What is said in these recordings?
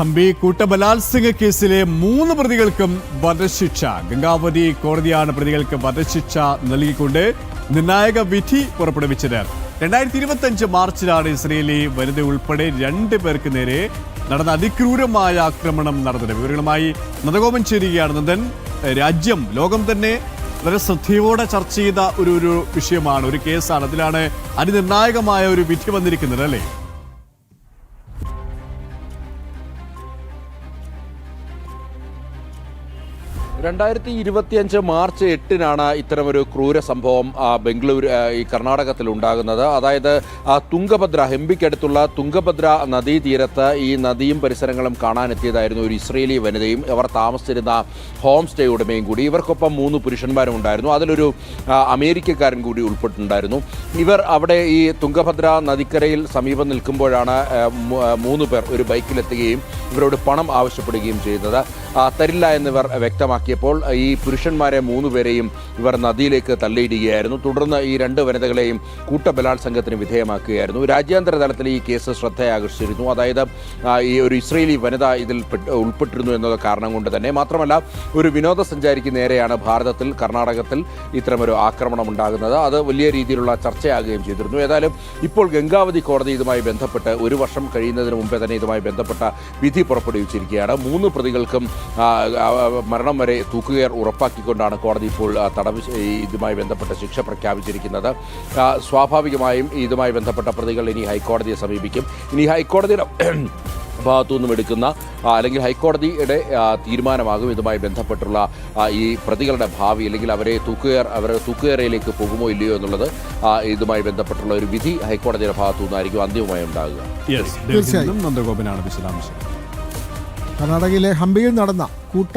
ഹംപി കൂട്ടബലാത്സംഗ കേസിലെ മൂന്ന് പ്രതികൾക്കും വധശിക്ഷ. ഗംഗാവതി കോടതിയാണ് പ്രതികൾക്ക് വധശിക്ഷ നൽകിക്കൊണ്ട് നിർണായക വിധി പുറപ്പെടുവിച്ചത്. രണ്ടായിരത്തി ഇരുപത്തി അഞ്ച് മാർച്ചിലാണ് ഇസ്രയേലി വനിത ഉൾപ്പെടെ രണ്ട് പേർക്ക് നേരെ നടന്ന അതിക്രൂരമായ ആക്രമണം നടന്നത്. വിവരങ്ങളുമായി നദഗോപൻ ചേരുകയാണ് നന്ദൻ. രാജ്യം ലോകം തന്നെ വളരെ ശ്രദ്ധയോടെ ചർച്ച ചെയ്ത ഒരു ഒരു വിഷയമാണ് ഒരു കേസാണ്. അതിലാണ് അതിനിർണായകമായ ഒരു വിധി വന്നിരിക്കുന്നത് അല്ലേ? രണ്ടായിരത്തി ഇരുപത്തിയഞ്ച് മാർച്ച് എട്ടിനാണ് ഇത്തരമൊരു ക്രൂര സംഭവം ബംഗളൂരു ഈ കർണാടകത്തിൽ ഉണ്ടാകുന്നത്. അതായത് തുംഗഭദ്ര ഹെമ്പിക്കടുത്തുള്ള തുംഗഭദ്ര നദീതീരത്ത് ഈ നദിയും പരിസരങ്ങളും കാണാനെത്തിയതായിരുന്നു ഒരു ഇസ്രയേലി വനിതയും. അവർ താമസിച്ചിരുന്ന ഹോം സ്റ്റേ ഉടമയും കൂടി. ഇവർക്കൊപ്പം മൂന്ന് പുരുഷന്മാരും ഉണ്ടായിരുന്നു. അതിലൊരു അമേരിക്കക്കാരൻ കൂടി ഉൾപ്പെട്ടിട്ടുണ്ടായിരുന്നു. ഇവർ അവിടെ ഈ തുംഗഭദ്ര നദിക്കരയിൽ സമീപം നിൽക്കുമ്പോഴാണ് മൂന്ന് പേർ ഒരു ബൈക്കിലെത്തുകയും ഇവരോട് പണം ആവശ്യപ്പെടുകയും ചെയ്യുന്നത് തരില്ല എന്നിവർ വ്യക്തമാക്കിയപ്പോൾ ഈ പുരുഷന്മാരെ മൂന്ന് പേരെയും ഇവർ നദിയിലേക്ക് തള്ളിയിടുകയായിരുന്നു. തുടർന്ന് ഈ രണ്ട് വനിതകളെയും കൂട്ടബലാത്സംഗത്തിന് വിധേയമാക്കുകയായിരുന്നു. രാജ്യാന്തര തലത്തിൽ ഈ കേസ് ശ്രദ്ധയാകർഷിച്ചിരുന്നു. അതായത് ഈ ഒരു ഇസ്രയേലി വനിത ഇതിൽ ഉൾപ്പെട്ടിരുന്നു എന്നത് കാരണം കൊണ്ട് തന്നെ. മാത്രമല്ല ഒരു വിനോദസഞ്ചാരിക്ക് നേരെയാണ് ഭാരതത്തിൽ കർണാടകത്തിൽ ഇത്തരമൊരു ആക്രമണം ഉണ്ടാകുന്നത്. അത് വലിയ രീതിയിലുള്ള ചർച്ചയാകുകയും ചെയ്തിരുന്നു. ഏതായാലും ഇപ്പോൾ ഗംഗാവതി കോടതി ഇതുമായി ബന്ധപ്പെട്ട് ഒരു വർഷം കഴിയുന്നതിന് മുമ്പേ തന്നെ ഇതുമായി ബന്ധപ്പെട്ട വിധി പുറപ്പെടുവിച്ചിരിക്കുകയാണ്. മൂന്ന് പ്രതികൾക്കും മരണം വരെ തൂക്കുകയർ ഉറപ്പാക്കിക്കൊണ്ടാണ് കോടതി ഇപ്പോൾ തടവ് ഇതുമായി ബന്ധപ്പെട്ട ശിക്ഷ പ്രഖ്യാപിച്ചിരിക്കുന്നത്. സ്വാഭാവികമായും ഇതുമായി ബന്ധപ്പെട്ട പ്രതികൾ ഇനി ഹൈക്കോടതിയെ സമീപിക്കും. ഇനി ഹൈക്കോടതിയുടെ ഭാഗത്തു നിന്നും എടുക്കുന്ന അല്ലെങ്കിൽ ഹൈക്കോടതിയുടെ തീരുമാനമാകും ഇതുമായി ബന്ധപ്പെട്ടുള്ള ഈ പ്രതികളുടെ ഭാവി അല്ലെങ്കിൽ അവരെ തൂക്കുകയർ അവരെ തൂക്കുകയറയിലേക്ക് പോകുമോ ഇല്ലയോ എന്നുള്ളത് ഇതുമായി ബന്ധപ്പെട്ടുള്ള ഒരു വിധി ഹൈക്കോടതിയുടെ ഭാഗത്തു നിന്നായിരിക്കും അന്തിമമായി ഉണ്ടാകുക. യെസ് തീർച്ചയായും. നന്ദഗോപനാണ് വിശദാംശം. കർണാടകയിലെ ഹംപിയിൽ നടന്ന കൂട്ട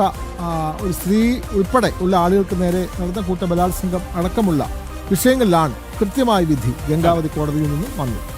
ഒരു സ്ത്രീ ഉൾപ്പെടെ ഉള്ള ആളുകൾക്ക് നേരെ നടന്ന കൂട്ട ബലാത്സംഗം അടക്കമുള്ള വിഷയങ്ങളിലാണ് കൃത്യമായ വിധി ഗംഗാവതി കോടതിയിൽ നിന്നും വന്നത്.